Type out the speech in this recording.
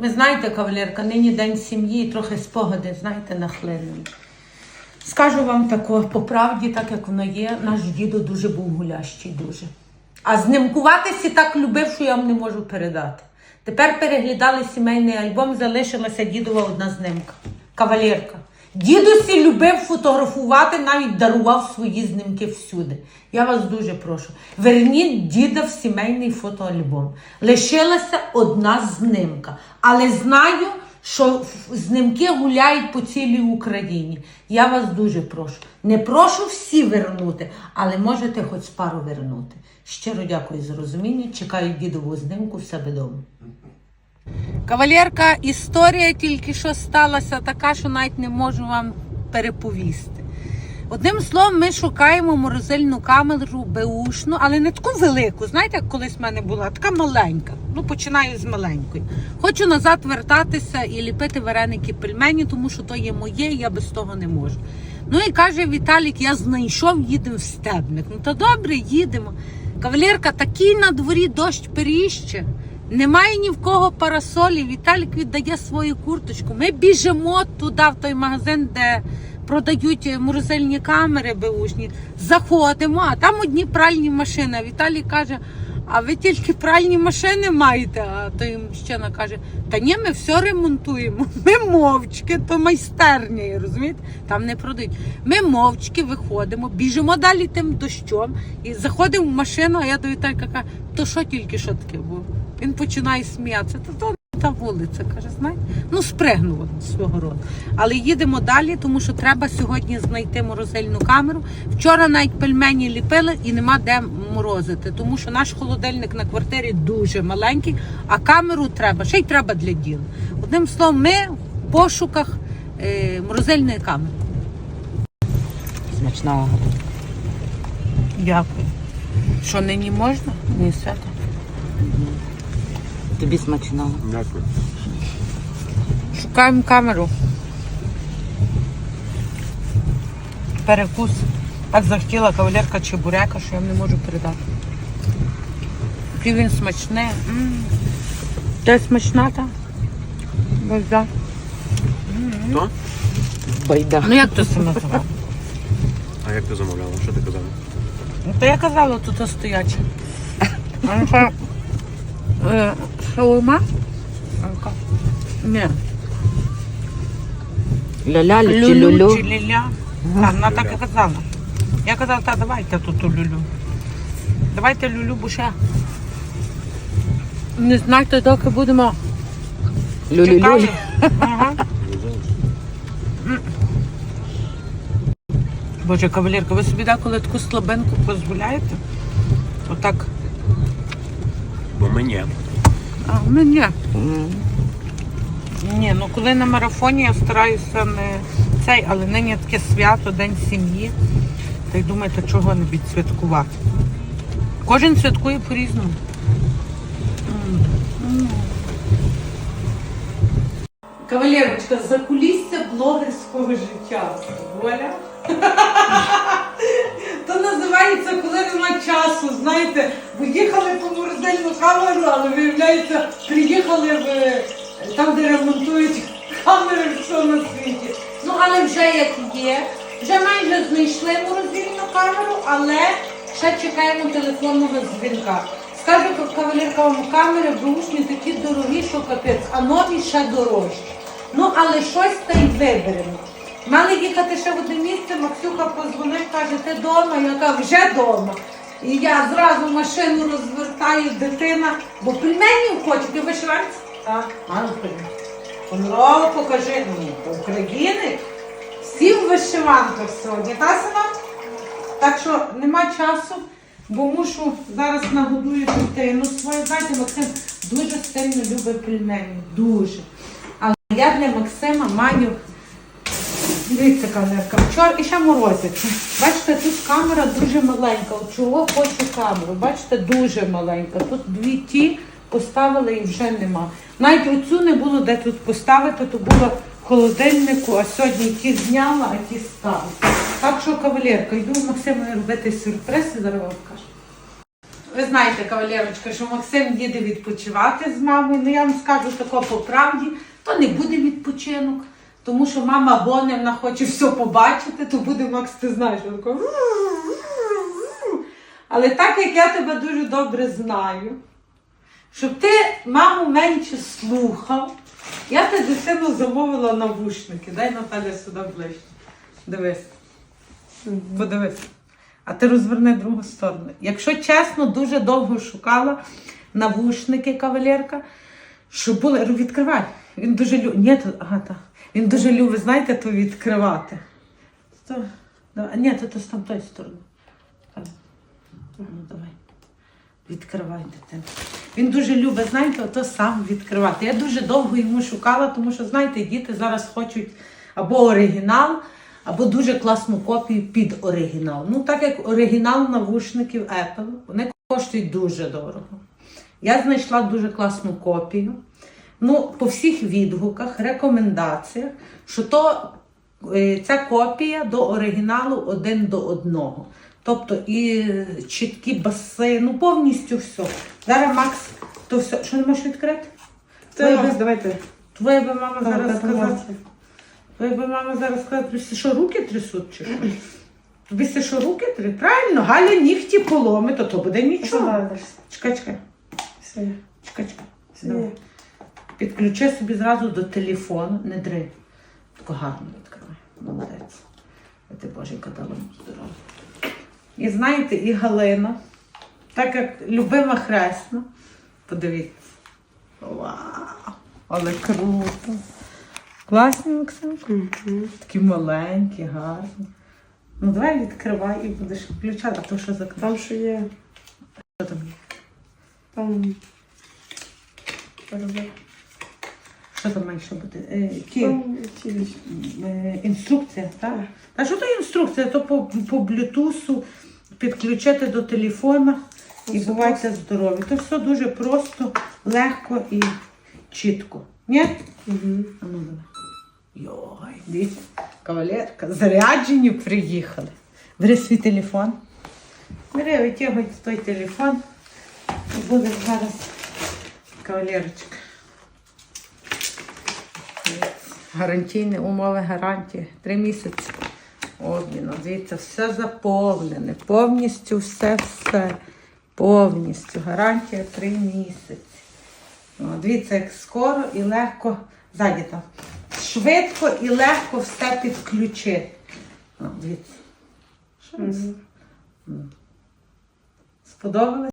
Ви знаєте, кавалерка, нині день сім'ї, трохи спогади, знаєте, нахлинули. Скажу вам тако, по правді, так як воно є, наш дідо дуже був гулящий, дуже. А знимкуватися так любив, що я вам не можу передати. Тепер переглядали сімейний альбом, залишилася дідова одна знимка. Кавалерка. Дідусі любив фотографувати, навіть дарував свої знімки всюди. Я вас дуже прошу. Верніть діда в сімейний фотоальбом. Лишилася одна знимка. Але знаю, що знімки гуляють по цілій Україні. Я вас дуже прошу. Не прошу всі вернути, але можете хоч пару вернути. Щиро дякую за розуміння. Чекаю дідову знимку в себе вдома. Кавалерка, історія тільки що сталася така, що навіть не можу вам переповісти. Одним словом, ми шукаємо морозильну камеру беушну, але не таку велику. Знаєте, як колись в мене була, така маленька. Ну, починаю з маленької. Хочу назад вертатися і ліпити вареники пельмені, тому що то є моє, і я без того не можу. Ну і каже Віталік, я знайшов, їдемо в стебник. Ну то добре, їдемо. Кавалерка, такий на дворі дощ періще. Немає ні в кого парасолі. Віталік віддає свою курточку. Ми біжимо туди, в той магазин, де продають е, морозильні камери беушні. Заходимо, а там одні пральні машини. Віталій каже: а ви тільки пральні машини маєте? А то їм мужчина каже: Та ні, ми все ремонтуємо. Ми мовчки, то майстерні, розумієте? Там не продають. Ми мовчки виходимо, біжимо далі тим дощом і заходимо в машину, а я до Віталіка кажу, то що тільки що таке було? Він починає сміятися. Та вулиця, каже, знаєте, ну спригнула свого роду. Але їдемо далі, тому що треба сьогодні знайти морозильну камеру. Вчора навіть пельмені ліпили і нема де морозити, тому що наш холодильник на квартирі дуже маленький, а камеру треба, ще й треба для діла. Одним словом, ми в пошуках е, морозильної камери. Смачного. Дякую. Що нині можна? Ні, свято. Тобі смачного. Дякую. Шукаємо камеру. Перекус. Так захотіла кавалерка чебурека, що я вам не можу передати. Який він смачний. Де смачна та? Ось да. Хто? Байда. Ну як то це називає? А як ти замовляла? Що ти казала? Ну, то я казала, тут стояче. Шаурма? А Ля-ля, Люлю чи люлю. чи. Так, вона так і казала. Я казала, та давайте тут люлю. Давайте люлю, ще. Не знайте, доки будемо Люлю-люлю. Ага. Боже, кавалерка, ви собі деколи таку слабинку дозволяєте? Отак. Бо мені. А, ну ні. М. Ні, ну коли на марафоні я стараюся не цей, але нині таке свято, день сім'ї. Та й думаєте, чого не відсвяткувати? Кожен святкує по-різному. Кавалерочка, за кулісся блогерського життя. Воля. Називається, коли нема часу, знаєте, ви їхали по морозильну камеру, але виявляється, приїхали в там, де ремонтують камери, все на світі. Ну, але вже як є, вже майже знайшли морозильну камеру, але ще чекаємо телефонного дзвінка. Скажу, кавалерка вам камери бушні такі дорогі, що капець, а нові ще дорожчі. Ну, але щось та й виберемо. Мали їхати ще в одне місце, Максюха позвонив, каже, ти вдома? Я кажу, вже вдома. І я зразу машину розвертаю, дитина, бо пельменів хоче, ти вишиванці? Так, мало пельменів. Понрово покажи мені, України. Всі в вишиванках сьогодні, та сина? Так що нема часу, бо мушу зараз нагодую дитину свою. Знаєте, Максим дуже сильно любить пельмені, дуже. Але я для Максима маю Дивіться, камерка. Вчора і ще морозиться. Бачите, тут камера дуже маленька. Чого хочу камеру? Бачите, дуже маленька. Тут дві ті поставили і вже нема. Навіть оцю не було де тут поставити, то було в холодильнику, а сьогодні ті зняла, а ті стали. Так що, кавалерка, йду Максиму робити сюрприз і зараз вам покажу. Ви знаєте, кавалерочка, що Максим їде відпочивати з мамою. Ну я вам скажу тако по правді, то не буде відпочинок. Тому що мама гоне, вона хоче все побачити, то буде Макс, ти знаєш, він такий Але так як я тебе дуже добре знаю, щоб ти маму менше слухав, я тебе дитину замовила навушники. Дай Наталя сюди ближче. Дивись. Подивись. А ти розверни другу сторону. Якщо чесно, дуже довго шукала навушники кавалерка, щоб були. Ру, Відкривай. Він дуже любить. Ні, то, ага, та. Він дуже любить, знаєте, то відкривати. То, давай. Ні, то, то з там тої сторони. Ну, давай. Відкривай дитину. Він дуже любить, знаєте, ото сам відкривати. Я дуже довго йому шукала, тому що, знаєте, діти зараз хочуть або оригінал, або дуже класну копію під оригінал. Ну, так як оригінал навушників Apple, вони коштують дуже дорого. Я знайшла дуже класну копію. Ну, по всіх відгуках, рекомендаціях, що то е, ця копія до оригіналу один до одного. Тобто і чіткі баси, ну повністю все. Зараз Макс, то все. Що не можеш відкрити? Це Твоя, давайте. твоя би мама Так, зараз сказала. Твоя би мама зараз сказала, тобі що руки трясуть чи що? Тобі все, що руки трясуть? Правильно, Галя нігті поломи, то то буде нічого. Чекай, чекай, Все. чекай, чекай. Все. Давай. Підключи собі зразу до телефону, не дри. Тако гарно відкривай. Молодець. Ти Боженька дала йому здоров'я. І знаєте, і Галина, так як любима хресна, подивіться. Вау! Але круто. Класні? Мгм. Такі маленькі, гарні. Ну давай відкривай і будеш включати, а то що за? Там що є? Що там є? Що там має ще бути? Е, ті, е, інструкція, так? А що то інструкція? То по, по блютусу підключити до телефона і бувайте здорові. То все дуже просто, легко і чітко. Ні? Мгм. А ну давай. Йой, дивіться, кавалерка, заряджені приїхали. Бери свій телефон. Бери, витягуй той телефон. І буде зараз кавалерочка. Гарантійні умови гарантії. Три місяці обміну. Дивіться, все заповнене. Повністю все-все. Повністю. Гарантія три місяці. О, дивіться, як скоро і легко. Ззаді там. Швидко і легко все підключити. О, дивіться. Що вам Мгм. сподобалось?